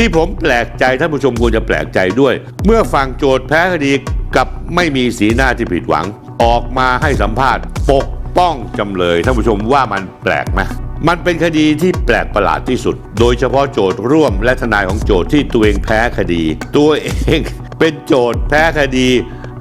ที่ผมแปลกใจท่านผู้ชมควรจะแปลกใจด้วย เมื่อฟังโจทย์แพ้คดีกับไม่มีสีหน้าที่ผิดหวัง ออกมาให้สัมภาษณ์ปกป้องจำเลยท่านผู้ชมว่ามันแปลกไหมมันเป็นคดีที่แปลกประหลาดที่สุด โดยเฉพาะโจทย์ร่วมและทนายของโจทย์ที่ตัวเองแพ้คดี ตัวเองเป็นโจทย์แพ้คดี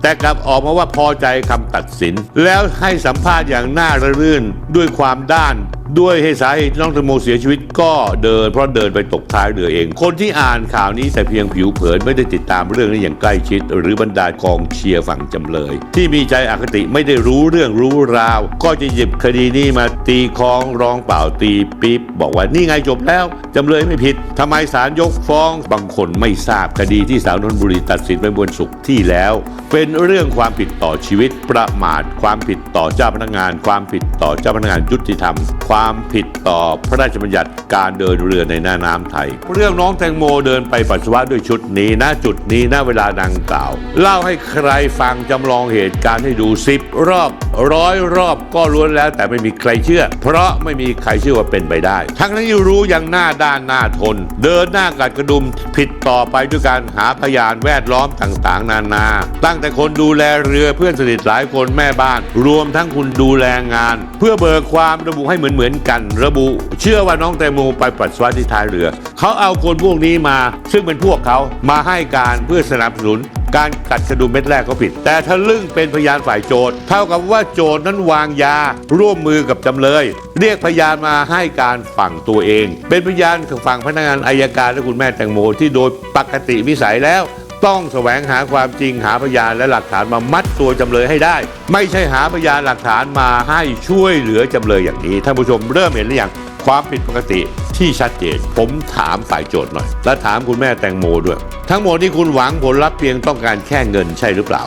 แต่กลับออกมาว่าพอใจคำตัดสิน แล้วให้สัมภาษณ์อย่างน่าระรื่นด้วยความด้าน ด้วยให้สาเหตุน้องแตงโมเสียชีวิตก็เดิน เพราะเดินไปตกท้ายเรือเอง คนที่อ่านข่าวนี้แต่เพียงผิวเผินไม่ได้ติดตามเรื่องนี้อย่างใกล้ชิด หรือบรรดากองเชียร์ฝั่งจำเลย ที่มีใจอคติไม่ได้รู้เรื่องรู้ราว ก็จะหยิบคดีนี้มาตีคองร้องเปล่าตีปี๊บบอกว่านี่ไงจบแล้วจำเลยไม่ผิดทำไมศาลยกฟ้องบางคนไม่ทราบคดีที่ศาลนนทบุรีตัดสินไปบนสุขที่แล้ว เป็นเรื่องความผิดต่อชีวิตประมาทความผิดต่อเจ้าพนักงาน ความผิดต่อเจ้าพนักงานยุติธรรมความความผิดต่อพระราชบัญญัติการเดินเรือในหน้าน้ำไทย เรื่องน้องแตงโมเดินไปปัสสาวะด้วยชุดนี้ณจุดนี้ณเวลาดังกล่าว เล่าให้ใครฟังจำลองเหตุการณ์ให้ดูสิบรอบร้อยรอบก็ล้วนแล้วแต่ไม่มีใครเชื่อ เพราะไม่มีใครเชื่อว่าเป็นไปได้ ทั้งนั้นที่รู้อย่างหน้าด้านหน้าทน เดินหน้ากัดกระดุมผิดต่อไปด้วยการหาพยานแวดล้อมต่างๆ นานา ตั้งแต่คนดูแลเรือเพื่อนสนิทหลายคนแม่บ้าน รวมทั้งคุณดูแลงาน เพื่อเบิกความระบุให้เหมือนเหมือนๆกันระบุ เชื่อว่าน้องแตงโมไปปัสสาวะที่ท้ายเรือ เขาเอาคนพวกนี้มา ซึ่งเป็นพวกเขามาให้การเพื่อสนับสนุน การกัดกระดุมเม็ดแรกก็ผิด แต่ทะลึ่งเป็นพยานฝ่ายโจทย์ เท่ากับว่าโจทย์นั้นวางยา ร่วมมือกับจำเลย เรียกพยานมาให้การฝั่งตัวเอง เป็นพยานฝั่งพนักงานอายการและคุณแม่แตงโมที่โดยปกติวิสัยแล้ว ต้องแสวงหาความจริงหาพยานและหลักฐานมามัดตัวจำเลยให้ได้ ไม่ใช่หาพยานหลักฐานมาให้ช่วยเหลือจำเลยอย่างนี้ท่านผู้ชมเริ่มเห็นหรือยังความผิดปกติที่ชัดเจน ผมถามฝ่ายโจทย์หน่อย และถามคุณแม่แตงโมด้วย ทั้งหมดที่คุณหวังผลลัพธ์เพียงต้องการแค่เงินใช่หรือเปล่า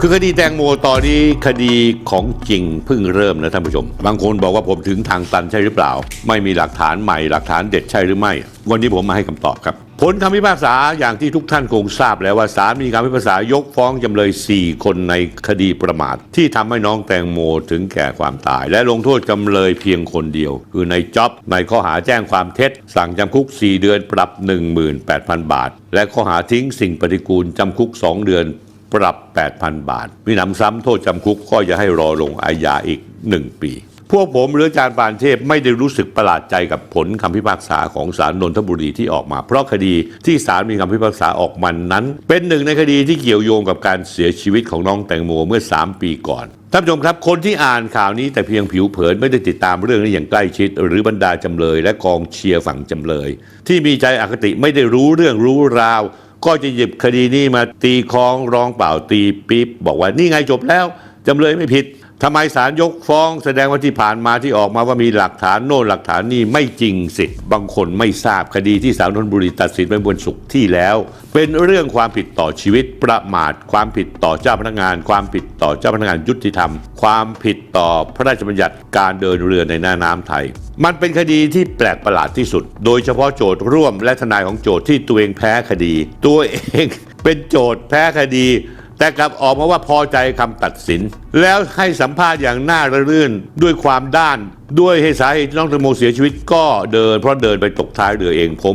คือคดีแตงโมตอนนี้คดีของจริงเพิ่งเริ่มนะท่านผู้ชม บางคนบอกว่าผมถึงทางตันใช่หรือเปล่า ไม่มีหลักฐานใหม่หลักฐานเด็ดใช่หรือไม่ วันนี้ผมมาให้คำตอบครับ ผลคำพิพากษาอย่างที่ทุกท่านคงทราบแล้วว่าศาลมีคำพิพากษายกฟ้องจำเลย 4 คนในคดีประมาท ที่ทำให้น้องแตงโมถึงแก่ความตาย และลงโทษจำเลยเพียงคนเดียว คือในจ็อบในข้อหาแจ้งความเท็จ สั่งจำคุก 4 เดือนปรับ 18,000 บาท และข้อหาทิ้งสิ่งปฏิกูลจำคุก 2 เดือน ปรับ 8,000 บาท มีหนำซ้ำโทษจำคุกก็จะให้รอลงอาญาอีก 1 ปี พวกผมหรืออาจารย์ปานเทพไม่ได้รู้สึกประหลาดใจกับผลคำพิพากษาของศาลนนทบุรีที่ออกมา เพราะคดีที่ศาลมีคำพิพากษาออกมานั้น เป็นหนึ่งในคดีที่เกี่ยวโยงกับการเสียชีวิตของน้องแตงโมเมื่อ 3 ปีก่อนท่านผู้ชมครับ คนที่อ่านข่าวนี้แต่เพียงผิวเผินไม่ได้ติดตามเรื่องนี้อย่างใกล้ชิด หรือบรรดาจำเลยและกองเชียร์ฝั่งจำเลย ที่มีใจอคติไม่ได้รู้เรื่องรู้ราว ก็จะหยิบคดีนี้มาตีคล้องร้องเปล่าตีปี๊บบอกว่านี่ไงจบแล้วจำเลยไม่ผิด ทำไมศาลยกฟ้องแสดงว่าที่ผ่านมาที่ออกมาว่ามีหลักฐานโน่นหลักฐานนี่ไม่จริงสิ บางคนไม่ทราบคดีที่ศาลนนทบุรีตัดสินไปบนสุขที่แล้ว เป็นเรื่องความผิดต่อชีวิตประมาท ความผิดต่อเจ้าพนักงาน ความผิดต่อเจ้าพนักงานยุติธรรม ความผิดต่อพระราชบัญญัติการเดินเรือในหน้าน้ำไทย มันเป็นคดีที่แปลกประหลาดที่สุด โดยเฉพาะโจทย์ร่วมและทนายของโจทย์ที่ตัวเองแพ้คดี ตัวเองเป็นโจทย์แพ้คดี แต่กลับออกมาว่าพอใจคำตัดสิน แล้วให้สัมภาษณ์อย่างน่าระรื่นด้วยความด้าน ด้วยให้สาเหตุน้องแตงโมเสียชีวิตก็เดิน เพราะเดินไปตกท้ายเรือเองผม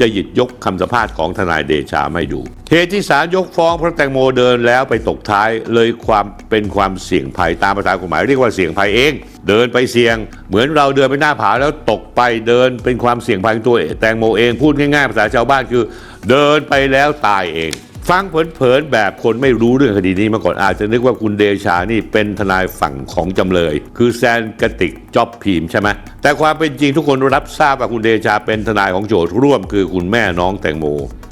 จะหยิบยกคำสัมภาษณ์ของทนายเดชาไม่ดู เหตุที่ศาลยกฟ้องเพราะแตงโมเดินแล้วไปตกท้ายเลยความเป็นความเสี่ยงภัยตามภาษากฎหมายเรียกว่าเสี่ยงภัยเอง เดินไปเสี่ยง เหมือนเราเดินไปหน้าผาแล้วตกไปเดินเป็นความเสี่ยงภัยตัวแตงโมเองพูดง่ายๆ ภาษาชาวบ้านคือ เดินไปแล้วตายเอง ฟังเผินๆแบบคนไม่รู้เรื่องคดีนี้มาก่อนอาจจะนึกว่าคุณเดชานี่เป็นทนายฝั่งของจำเลย คือแซนกติกจ็อบพีมใช่ไหมแต่ความเป็นจริงทุกคนรับทราบว่าคุณเดชาเป็นทนายของโจทย์ร่วมคือคุณแม่น้องแตงโม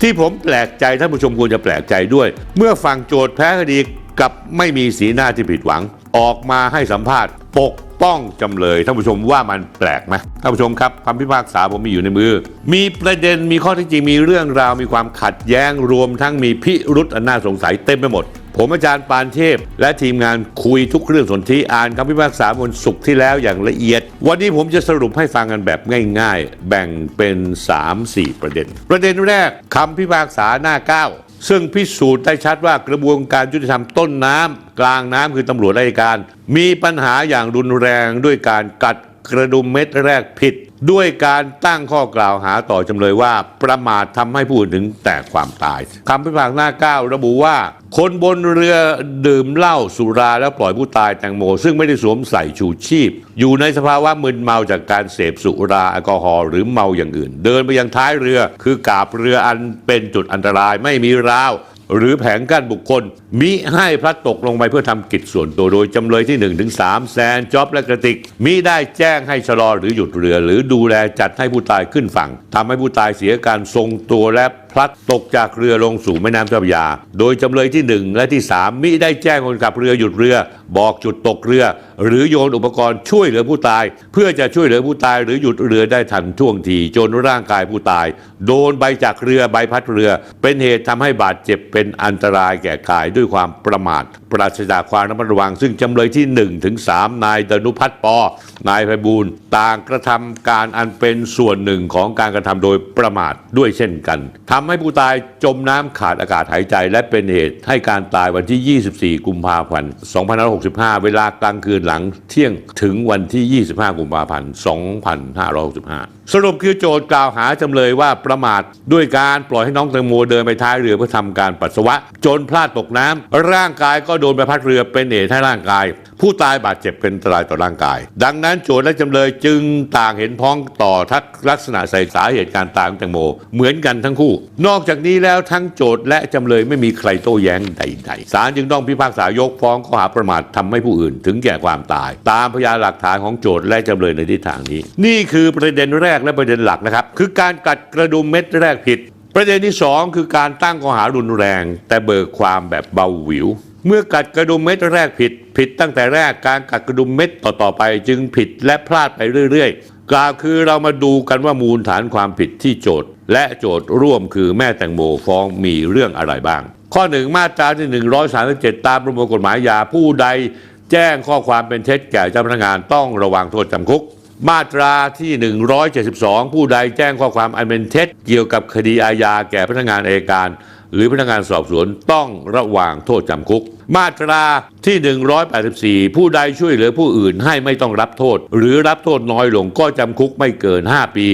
ที่ผมแปลกใจท่านผู้ชมควรจะแปลกใจด้วย เมื่อฟังโจทย์แพ้คดีกับไม่มีสีหน้าที่ผิดหวัง ออกมาให้สัมภาษณ์ปก ป้องจำเลยท่านผู้ชมว่ามันแปลกไหมท่านผู้ชมครับคำพิพากษาผมมีอยู่ในมือ มีประเด็นมีข้อเที่จริงมีเรื่องราวมีความขัดแย้งรวมทั้งมีพิรุษอันน่าสงสัยเต็มไปหมด ผมอาจารย์ปานเทพ และทีมงานคุยทุกเรื่องสนธิอ่านคำพิพากษาบนสุขที่แล้วอย่างละเอียด วันนี้ผมจะสรุปให้ฟังกันแบบง่าย ๆ แบ่งเป็น 3-4 ประเด็น ประเด็นแรกคำพิพากษาหน้า 9 ซึ่งพิสูจน์ได้ชัดว่ากระบวนการยุติธรรมต้นน้ำกลางน้ำคือตำรวจราชการ มีปัญหาอย่างรุนแรงด้วยการกัดกระดุมเม็ดแรกผิด ด้วยการตั้งข้อกล่าวหาต่อจำเลยว่า ประมาททำให้ผู้อื่นถึงแตกความตายคำพิพากษาหน้าเก้าระบุว่า คนบนเรือดื่มเหล้าสุราแล้วปล่อยผู้ตายแตงโม ซึ่งไม่ได้สวมใส่ชูชีพ อยู่ในสภาวะมึนเมาจากการเสพสุราแอลกอฮอล์หรือเมาอย่างอื่น เดินไปยังท้ายเรือคือกาบเรืออันเป็นจุดอันตรายไม่มีราว หรือแผงกั้นบุคคล มิให้พลัดตกลงไปเพื่อทำกิจส่วนตัวโดยจำเลยที่1ถึง3แซนจ็อบและกระติก มิได้แจ้งให้ชะลอหรือหยุดเรือ หรือดูแลจัดให้ผู้ตายขึ้นฝั่งทำให้ผู้ตายเสียการทรงตัวและ พลัดตกจากเรือลงสู่แม่น้ำเจ้าพระยา โดยจำเลยที่ 1 และที่ 3 มิได้แจ้งคนขับเรือหยุดเรือ บอกจุดตกเรือ หรือโยนอุปกรณ์ช่วยเหลือผู้ตาย เพื่อจะช่วยเหลือผู้ตาย หรือหยุดเรือได้ทันท่วงทีจนร่างกายผู้ตาย โดนใบจากเรือใบพัดเรือ เป็นเหตุทำให้บาดเจ็บเป็นอันตรายแก่กายด้วยความประมาทปราศจากความระมัดระวัง ซึ่งจำเลยที่1ถึง3นายดนุพัฒน์ปอนายไพบูลต่างกระทำการอันเป็นส่วนหนึ่งของการกระทำโดยประมาทด้วยเช่นกันทำำให้ผู้ตายจมน้ำขาดอากาศหายใจ และเป็นเหตุให้การตายวันที่ 24 กุมภาพันธ์ 2565 เวลากลางคืนหลังเที่ยงถึงวันที่ 25 กุมภาพันธ์ 2565 สรุปคือโจทย์กล่าวหาจำเลยว่าประมาทด้วยการปล่อยให้น้องแตงโมเดินไปท้ายเรือเพื่อทำการปัสสาวะ จนพลาดตกน้ำร่างกายก็โดนใบพัดเรือเป็นเหตุให้ร่างกาย ผู้ตายบาดเจ็บเป็นอันตรายต่อร่างกาย ดังนั้นโจทย์และจำเลยจึงต่างเห็นพ้องต่อทักลักษณะใส่สาเหตุการตายของแตงโม เหมือนกันทั้งคู่ นอกจากนี้แล้วทั้งโจทย์และจำเลยไม่มีใครโต้แย้งใดๆศาลจึงต้องพิพากษายกฟ้องข้อหาประมาททำให้ผู้อื่น ถึงแก่ความตาย ตามพยานหลักฐานของโจทย์และจำเลยในทิศทางนี้ นี่คือประเด็นแรกและประเด็นหลักนะครับ คือการกัดกระดุมเม็ดแรกผิด ประเด็นที่สองคือการตั้งข้อหารุนแรง แต่เบิกความแบบเบาหวิว เมื่อกัดกระดุมเม็ดแรกผิด ผิดตั้งแต่แรกการกัดกระดุมเม็ดต่อๆไป จึงผิดและพลาดไปเรื่อยๆ กล่าวคือเรามาดูกันว่ามูลฐานความผิดที่โจทย์ และโจทย์ร่วมคือแม่แตงโมฟ้องมีเรื่องอะไรบ้าง ข้อหนึ่งมาตราที่137 ตามประมวลกฎหมายยาผู้ใด แจ้งข้อความเป็นเท็จแก่เจ้าพนักงานต้องระวังโทษจำคุก มาตราที่ 172 ผู้ใดแจ้งข้อความอันเป็นเท็จเกี่ยวกับคดีอาญาแก่พนักงานอัยการ หรือพนักงานสอบสวนต้องระวังโทษจำคุก มาตราที่ 184 ผู้ใดช่วยเหลือผู้อื่นให้ไม่ต้องรับโทษ หรือรับโทษน้อยลงก็จำคุกไม่เกิน 5 ปี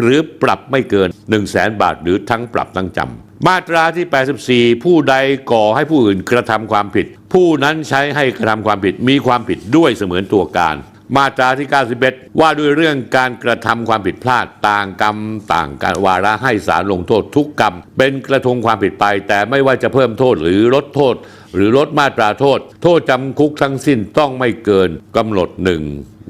หรือปรับไม่เกิน 1 0 0 0 0แสนบาท หรือทั้งปรับทั้งจำมาตราที่ 84 ผู้ใดก่อให้ผู้อื่นกระทำความผิด ผู้นั้นใช้ให้กระทำความผิดมีความผิดด้วยเสมือนตัวการ มาตราที่ 91 ว่าด้วยเรื่องการกระทำความผิดพลาดต่างกรรม ต่างการวาระให้ศาลลงโทษทุกกรรม เป็นกระทงความผิดไป แต่ไม่ว่าจะเพิ่มโทษหรือลดโทษ หรือลดมาตราโทษ โทษจำคุกทั้งสิ้นต้องไม่เกินกำหนดหนึ่ง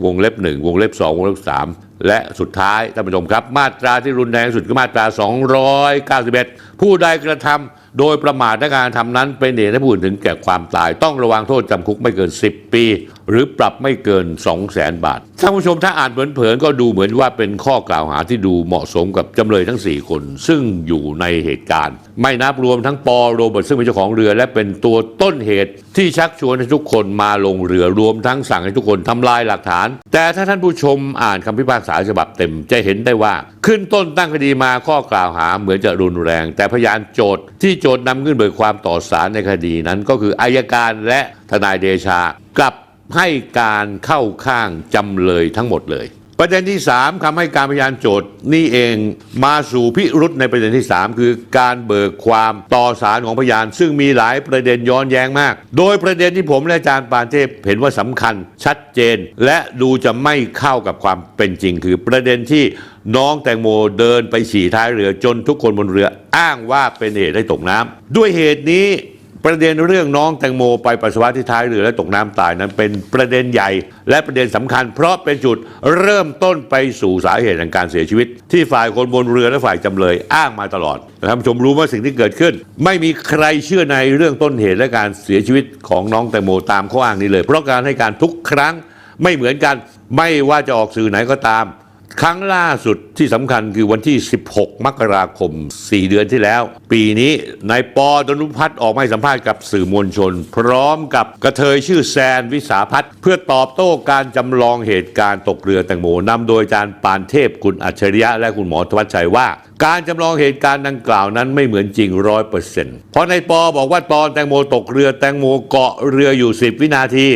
วงเล็บ 1 วงเล็บ 2 วงเล็บ 3 และสุดท้ายท่านผู้ชมครับ มาตราที่รุนแรงสุดคือมาตรา 291 ผู้ใดกระทำโดยประมาทในการทำนั้นเป็นเหตุให้ผู้อื่นถึงแก่ความตาย ต้องระวังโทษจำคุกไม่เกิน 10 ปี หรือปรับไม่เกิน 2 0 0แสนบาทท่านผู้ชมถ้าอ่านเผินๆก็ดูเหมือนว่าเป็นข้อกล่าวหาที่ดูเหมาะสมกับจำเลยทั้ง 4 คน ซึ่งอยู่ในเหตุการณ์ ไม่นับรวมทั้งปอโรเบิร์ตซึ่งเป็นเจ้าของเรือ และเป็นตัวต้นเหตุที่ชักชวนให้ทุกคนมาลงเรือรวมทั้งสั่งให้ทุกคนทำลายหลักฐาน แต่ถ้าท่านผู้ชมอ่านคำพิพากษาฉบับเต็มจะเห็นได้ว่า ขึ้นต้นตั้งคดีมาข้อกล่าวหาเหมือนจะรุนแรง แต่พยานโจทย์ที่โจทย์นำขึ้นเบิกความต่อศาลในคดีนั้นก็คืออายการและทนายเดชากลับ ให้การเข้าข้างจำเลยทั้งหมดเลย ประเด็นที่ 3คำให้การพยานโจทย์นี่เองมาสู่พิรุษในประเด็นที่ 3 คือการเบิกความต่อสารของพยาน ซึ่งมีหลายประเด็นย้อนแย้งมาก โดยประเด็นที่ผมและอาจารย์ปานเทพเห็นว่าสำคัญชัดเจน และดูจะไม่เข้ากับความเป็นจริง คือประเด็นที่น้องแตงโมเดินไปฉี่ท้ายเรือจนทุกคนบนเรือ อ้างว่าเป็นเหตุให้ตกน้ำด้วยเหตุนี้ ประเด็นเรื่องน้องแตงโมไปปัสสาวะที่ท้ายเรือและตกน้ำตายนั้นเป็นประเด็นใหญ่ และประเด็นสำคัญ เพราะเป็นจุดเริ่มต้นไปสู่สาเหตุแห่งการเสียชีวิต ที่ฝ่ายคนบนเรือและฝ่ายจำเลยอ้างมาตลอดท่านผู้ชมรู้ว่าสิ่งที่เกิดขึ้น ไม่มีใครเชื่อในเรื่องต้นเหตุและการเสียชีวิตของน้องแตงโมตามข้ออ้างนี้เลย เพราะการให้การทุกครั้งไม่เหมือนกัน ไม่ว่าจะออกสื่อไหนก็ตาม ครั้งล่าสุดที่สำคัญคือวันที่ 16 มกราคม 4 เดือนที่แล้ว ปีนี้นายปอดนุพัฒน์ออกมาให้สัมภาษณ์กับสื่อมวลชน พร้อมกับกระเทยชื่อแซนวิสาพัฒน์เพื่อตอบโต้การจำลองเหตุการณ์ตกเรือแตงโมนำโดยอาจารย์ปานเทพคุณอัจฉริยะและคุณหมอธวัชชัยว่า การจำลองเหตุการณ์ดังกล่าวนั้นไม่เหมือนจริงร้อยเปอร์เซ็นต์เพราะนายปอบอกว่าตอนแตงโมตกเรือแตงโมเกาะเรืออยู่ 10 วินาที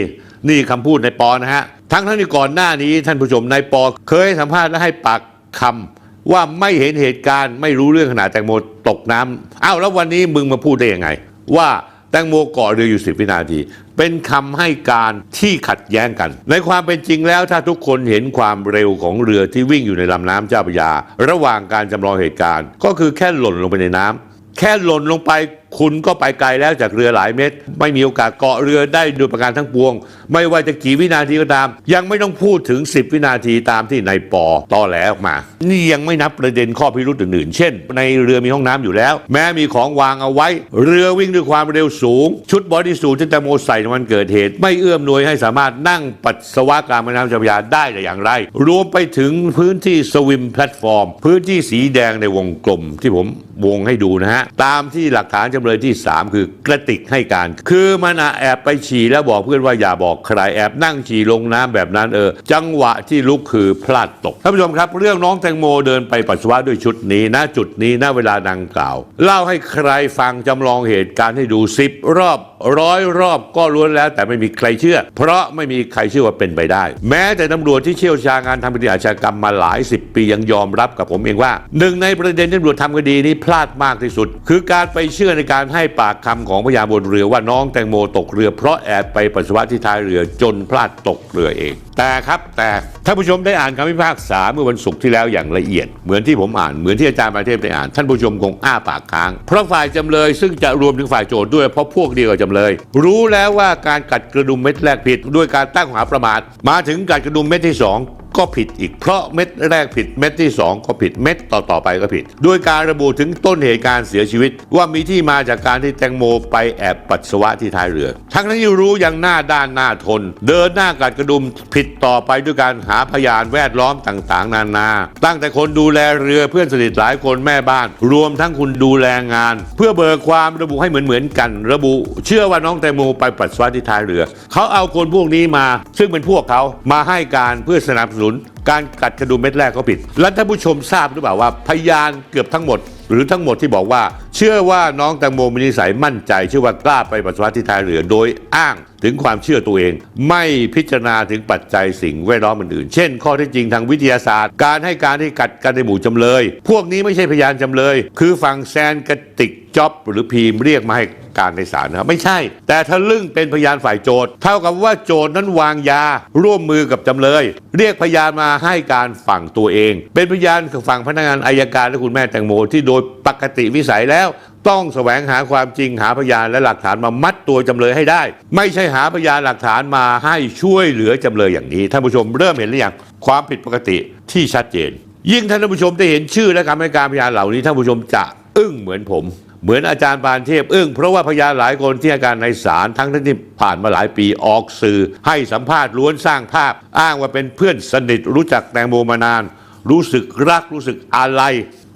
นี่คำพูดนายปอนะฮะ ทั้งทั้งที่ก่อนหน้านี้ท่านผู้ชมนายปอเคยให้สัมภาษณ์และให้ปากคำว่าไม่เห็นเหตุการณ์ไม่รู้เรื่องขนาดแตงโมตกน้ำอ้าวแล้ววันนี้มึงมาพูดได้ยังไง ว่าแตงโมเกาะเรืออยู่10วินาที เป็นคำให้การที่ขัดแย้งกัน ในความเป็นจริงแล้วถ้าทุกคนเห็นความเร็วของเรือที่วิ่งอยู่ในลำน้ำเจ้าพระยา ระหว่างการจำลองเหตุการณ์ ก็คือแค่หล่นลงไปในน้ำแค่หล่นลงไป คุณก็ไปไกลแล้วจากเรือหลายเมตร ไม่มีโอกาสเกาะเรือได้โดยประการทั้งปวง ไม่ว่าจะกี่วินาทีก็ตาม ยังไม่ต้องพูดถึง 10 วินาทีตามที่นายปอตอแหลออกมา นี่ยังไม่นับประเด็นข้อพิรุธอื่นๆ เช่น ในเรือมีห้องน้ำอยู่แล้ว แม้มีของวางเอาไว้ เรือวิ่งด้วยความเร็วสูง ชุดบอดี้สูทที่แตงโมใส่ในวันเกิดเหตุ ไม่เอื้อมหน่วยให้สามารถนั่งปัสสาวะกลางแม่น้ำเจ้าพระยาได้แต่อย่างไร รวมไปถึงพื้นที่สวิมแพลตฟอร์ม พื้นที่สีแดงในวงกลมที่ผมวงให้ดูนะฮะ ตามที่หลักฐานจำเลยที่ 3 คือกระติกให้การ คือมันอแอบไปฉี่แล้วบอกเพื่อนว่าอย่าบอกใครแอบนั่งฉี่ลงน้ำแบบนั้นเออ จังหวะที่ลุกคือพลาดตกท่านผู้ชมครับ เรื่องน้องแตงโมเดินไปปัสสาวะด้วยชุดนี้นะจุดนี้นะเวลาดังกล่าว เล่าให้ใครฟังจำลองเหตุการณ์ให้ดูสิบรอบ ร้อยรอบก็ล้วนแล้ว แต่ไม่มีใครเชื่อ เพราะไม่มีใครเชื่อว่าเป็นไปได้ แม้แต่ตำรวจที่เชี่ยวชาญงานทำคดีอาชญากรรมมาหลายสิบปียังยอมรับกับผมเองว่าหนึ่งในประเด็นที่ตำรวจทำคดีนี้พลาดมากที่สุด คือการไปเชื่อในการให้ปากคำของพยานบนเรือว่าน้องแตงโมตกเรือ เพราะแอบไปปัสสาวะที่ท้ายเรือจนพลาดตกเรือเองแต่ครับแต่ท่านผู้ชมได้อ่านคำพิพากษาเมื่อวันศุกร์ที่แล้วอย่างละเอียด เหมือนที่ผมอ่านเหมือนที่อาจารย์ประเทพได้อ่าน ท่านผู้ชมคงอ้าปากค้าง เพราะฝ่ายจำเลยซึ่งจะรวมถึงฝ่ายโจทย์ด้วยเพราะพวกเดียวกับจำเลย รู้แล้วว่าการกัดกระดุมเม็ดแรกผิด ด้วยการตั้งข้อหาประมาทมาถึงกัดกระดุมเม็ดที่สอง ก็ผิดอีกเพราะเม็ดแรกผิดเม็ดที่ 2 ก็ผิดเม็ดต่อๆไปก็ผิด โดยการระบุถึงต้นเหตุการเสียชีวิต ว่ามีที่มาจากการที่แตงโมไปแอบปัสสาวะที่ท้ายเรือ ทั้งนั้นที่รู้อยังหน้าด้านหน้าทน เดินหน้ากัดกระดุมผิดต่อไปด้วยการหาพยานแวดล้อมต่างๆ นานา ตั้งแต่คนดูแลเรือเพื่อนสนิทหลายคนแม่บ้าน รวมทั้งคุณดูแลงาน เพื่อเบิกความระบุให้เหมือนเหมือนๆกัน ระบุ เชื่อว่าน้องแตงโมไปปัสสาวะที่ท้ายเรือ เขาเอาคนพวกนี้มา ซึ่งเป็นพวกเขามาให้การเพื่อสนับสนุนการกัดกระดุมเม็ดแรกก็ผิด และท่านผู้ชมทราบหรือเปล่าว่า พยานเกือบทั้งหมด หรือทั้งหมดที่บอกว่า เชื่อว่าน้องแตงโมมีนิสัยมั่นใจเชื่อว่ากล้าไปปัสสาวะที่ท้ายเรือโดยอ้างถึงความเชื่อตัวเอง ไม่พิจารณาถึงปัจจัยสิ่งแวดล้อมอื่นๆ เช่น ข้อเท็จจริงทางวิทยาศาสตร์ การให้การที่กัดกันในหมู่จำเลย พวกนี้ไม่ใช่พยานจำเลย คือฝั่งแซนกระติก จ็อบหรือพีมเรียกมาให้การในศาลนะครับไม่ใช่ แต่ทะลึ่งเป็นพยานฝ่ายโจทย์ เท่ากับว่าโจทย์นั้นวางยา ร่วมมือกับจำเลย เรียกพยานมาให้การฝั่งตัวเอง เป็นพยานฝั่งพนักงานอายการและคุณแม่แตงโมที่โดยปกติวิสัยแล้ว ต้องแสวงหาความจริงหาพยานและหลักฐานมามัดตัวจำเลยให้ได้ ไม่ใช่หาพยานหลักฐานมาให้ช่วยเหลือจำเลยอย่างนี้ท่านผู้ชมเริ่มเห็นหรือยังความผิดปกติที่ชัดเจน ยิ่งท่านผู้ชมได้เห็นชื่อและคำให้การพยานเหล่านี้ท่านผู้ชมจะอึ้งเหมือนผม เหมือนอาจารย์ปานเทพอึ้งเพราะว่าพยานหลายคนที่ให้การในศาลทั้งที่ผ่านมาหลายปีออกสื่อ ให้สัมภาษณ์ล้วนสร้างภาพ อ้างว่าเป็นเพื่อนสนิทรู้จักแตงโมมานาน รู้สึกรักรู้สึกอะไร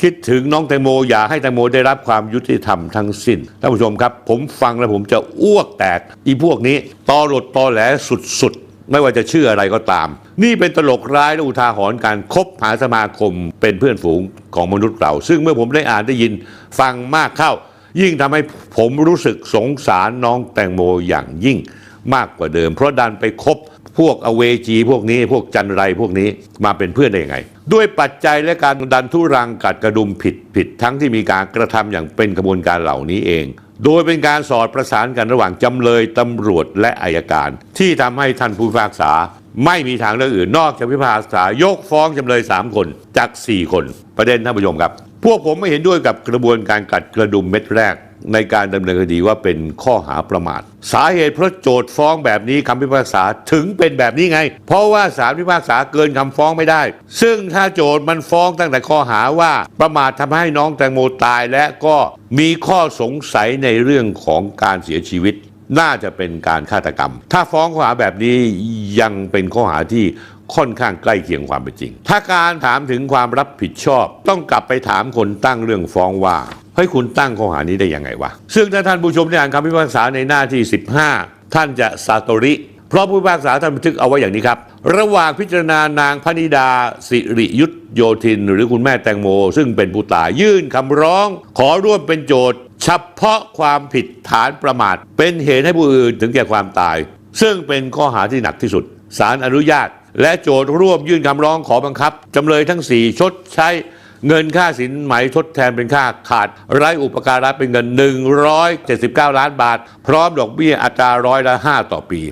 คิดถึงน้องแตงโมอยากให้แตงโมได้รับความยุติธรรมทั้งสิ้นท่านผู้ชมครับ ผมฟังแล้วผมจะอ้วกแตกอีพวกนี้ตอหลดตอแหลสุดๆ ไม่ว่าจะชื่ออะไรก็ตาม นี่เป็นตลกร้ายและอุทาหรณ์การคบหาสมาคมเป็นเพื่อนฝูงของมนุษย์เรา ซึ่งเมื่อผมได้อ่านได้ยินฟังมากเข้า ยิ่งทำให้ผมรู้สึกสงสารน้องแตงโมอย่างยิ่งมากกว่าเดิม เพราะดันไปคบพวกอเวจีพวกนี้พวกจันไรพวกนี้มาเป็นเพื่อนได้ยังไง ด้วยปัจจัยและการดันทุรังกัดกระดุมผิดผิดทั้งที่มีการกระทำอย่างเป็นกระบวนการเหล่านี้เอง โดยเป็นการสอดประสานกันระหว่างจำเลยตำรวจและอายการ ที่ทำให้ท่านผู้พิพากษา ไม่มีทางเลือกอื่นนอกจากพิพากษายกฟ้องจำเลย 3 คนจาก 4 คน ประเด็นท่านผู้ชมครับ พวกผมไม่เห็นด้วยกับกระบวนการกัดกระดุมเม็ดแรก ในการดำเนินคดีว่าเป็นข้อหาประมาท สาเหตุเพราะโจทฟ้องแบบนี้คำพิพากษาถึงเป็นแบบนี้ไง เพราะว่าศาลพิพากษาเกินคำฟ้องไม่ได้ ซึ่งถ้าโจทมันฟ้องตั้งแต่ข้อหาว่า ประมาททำให้น้องแตงโมตายและก็มีข้อสงสัยในเรื่องของการเสียชีวิต น่าจะเป็นการฆาตกรรม ถ้าฟ้องข้อหาแบบนี้ยังเป็นข้อหาที่ ค่อนข้างใกล้เคียงความเป็นจริง ถ้าการถามถึงความรับผิดชอบ ต้องกลับไปถามคนตั้งเรื่องฟ้องว่าเฮ้ยคุณตั้งข้อหานี้ได้ยังไงวะ ซึ่งถ้าท่านผู้ชมได้อ่านคำพิพากษาในหน้าที่ 15 ท่านจะซาโตริ เพราะผู้พิพากษาท่านบันทึกเอาไว้อย่างนี้ครับ ระหว่างพิจารณานางพนิดา สิริยุทธโยธิน หรือคุณแม่แตงโม ซึ่งเป็นผู้ตายยื่นคำร้อง ขอร่วมเป็นโจทย์เฉพาะความผิดฐานประมาท เป็นเหตุให้ผู้อื่นถึงแก่ความตาย ซึ่งเป็นข้อหาที่หนักที่สุดศาลอนุญาต และโจทร่วมยื่นคำร้องขอบังคับ จำเลยทั้ง 4 ชดใช้เงินค่าสินไหมทดแทนเป็นค่าขาดไร้อุปการะเป็นเงิน 179 ล้านบาท พร้อมดอกเบี้ยอัตราร้อยละ 5 ต่อปี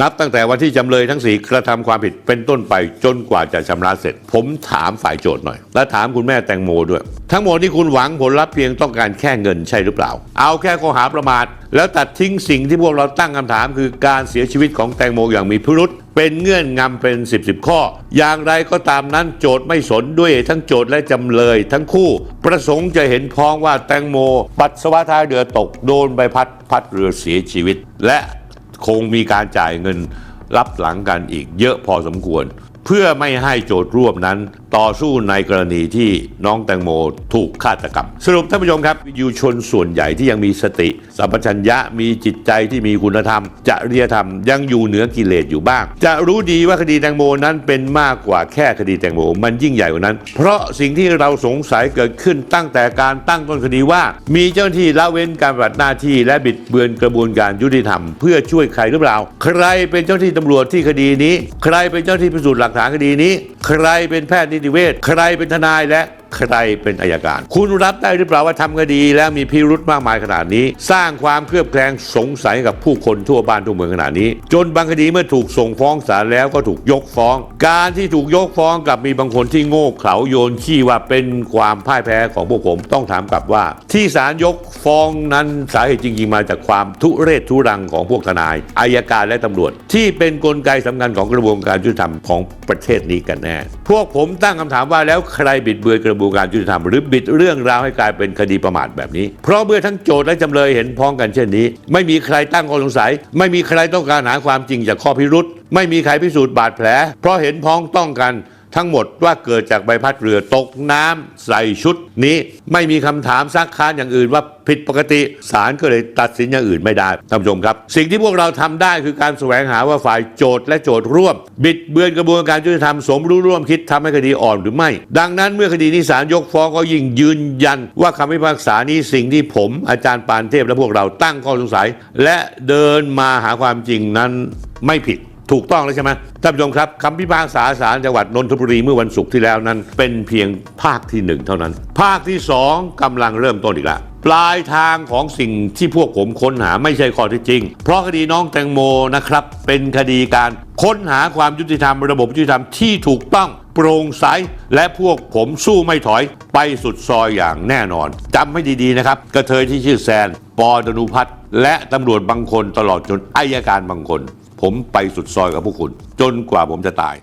นับตั้งแต่วันที่จำเลยทั้งสี่กระทำความผิดเป็นต้นไปจนกว่าจะชำระเสร็จ ผมถามฝ่ายโจทย์หน่อย และถามคุณแม่แตงโมด้วย ทั้งหมดที่คุณหวังผลลัพธ์เพียงต้องการแค่เงินใช่หรือเปล่า เอาแค่ข้อหาประมาท แล้วตัดทิ้งสิ่งที่พวกเราตั้งคำถามคือการเสียชีวิตของแตงโมอย่างมีพิรุษเป็นเงื่อนงำเป็น 10บสข้อ อย่างไรก็ตามนั้นโจทย์ไม่สนด้วยทั้งโจทย์และจำเลย ทั้งคู่ ประสงค์จะเห็นพ้องว่าแตงโม ปัสสาวะท้ายเรือตกโดนใบพัดพัดเรือเสียชีวิต และคงมีการจ่ายเงินรับหลังกันอีกเยอะพอสมควร เพื่อไม่ให้โจทย์ร่วมนั้น ต่อสู้ในกรณีที่น้องแตงโมถูกฆาตกรรม สรุปท่านผู้ชมครับอยู่ชนส่วนใหญ่ที่ยังมีสติ สัมปชัญญะมีจิตใจที่มีคุณธรรมจะเรียธรรมยังอยู่เหนือกิเลสอยู่บ้าง จะรู้ดีว่าคดีแตงโมนั้นเป็นมากกว่าแค่คดีแตงโมมันยิ่งใหญ่กว่านั้น เพราะสิ่งที่เราสงสัยเกิดขึ้นตั้งแต่การตั้งต้นคดีว่า มีเจ้าหน้าที่ละเว้นการปฏิบัติหน้าที่และบิดเบือนกระบวนการยุติธรรม เพื่อช่วยใครหรือเปล่า ใครเป็นเจ้าหน้าที่ตำรวจที่คดีนี้ ใครเป็นเจ้าหน้าที่พิสูจน์หลักฐานคดีนี้ ใครเป็นแพทย์นิติเวชใครเป็นทนายและ ใครเป็นอายการ คุณรับได้หรือเปล่าว่าทำคดีแล้วมีพิรุธมากมายขนาดนี้ สร้างความเครือบแคลงสงสัยกับผู้คนทั่วบ้านทั่วเมืองขนาดนี้ จนบางคดีเมื่อถูกส่งฟ้องศาลแล้วก็ถูกยกฟ้อง การที่ถูกยกฟ้องกับมีบางคนที่โง่เขลาโยนขี้ว่าเป็นความพ่ายแพ้ของพวกผมต้องถามกลับว่า ที่ศาลยกฟ้องนั้นสาเหตุจริงๆมาจากความทุเรศทุรังของพวกทนายอายการและตำรวจ ที่เป็นกลไกสำคัญของกระบวนการยุติธรรมของประเทศนี้กันแน่ พวกผมตั้งคำถามว่าแล้วใครบิดเบือนกระบวนการยุติธรรมหรือบิดเรื่องราวให้กลายเป็นคดีประมาทแบบนี้ เพราะเมื่อทั้งโจทย์และจำเลยเห็นพ้องกันเช่นนี้ ไม่มีใครตั้งข้อสงสัย ไม่มีใครต้องการหาความจริงจากข้อพิรุษไม่มีใครพิสูจน์บาดแผล เพราะเห็นพ้องต้องกัน ทั้งหมดว่าเกิดจากใบพัดเรือตกน้ำใส่ชุดนี้ไม่มีคำถามซักค้านอย่างอื่นว่าผิดปกติศาลก็เลยตัดสินอย่างอื่นไม่ได้ท่านผู้ชมครับ สิ่งที่พวกเราทำได้คือการแสวงหาว่าฝ่ายโจทและโจทร่วม บิดเบือนกระบวนการยุติธรรมสมรู้ร่วมคิดทำให้คดีอ่อนหรือไม่ ดังนั้นเมื่อคดีนี้ศาลยกฟ้องก็ยิ่งยืนยัน ว่าคำพิพากษานี้สิ่งที่ผม อาจารย์ปานเทพและพวกเราตั้งข้อสงสัย และเดินมาหาความจริงนั้นไม่ผิด ถูกต้องแล้วใช่ไหมท่านผู้ชมครับคำพิพากษาศาลจังหวัดนนทบุรีเมื่อวันศุกร์ที่แล้วนั้น เป็นเพียงภาคที่หนึ่งเท่านั้น ภาคที่สองกำลังเริ่มต้นอีกแล้วปลายทางของสิ่งที่พวกผมค้นหาไม่ใช่ข้อที่จริง เพราะคดีน้องแตงโมนะครับ เป็นคดีการค้นหาความยุติธรรมระบบยุติธรรมที่ถูกต้องโปร่งใสและพวกผมสู้ไม่ถอยไปสุดซอยอย่างแน่นอนจำให้ดีๆนะครับ กระเทยที่ชื่อแซน ปอดนุพัฒน์และตำรวจบางคนตลอดจนอายการบางคน ผมไปสุดซอยกับพวกคุณ จนกว่าผมจะตาย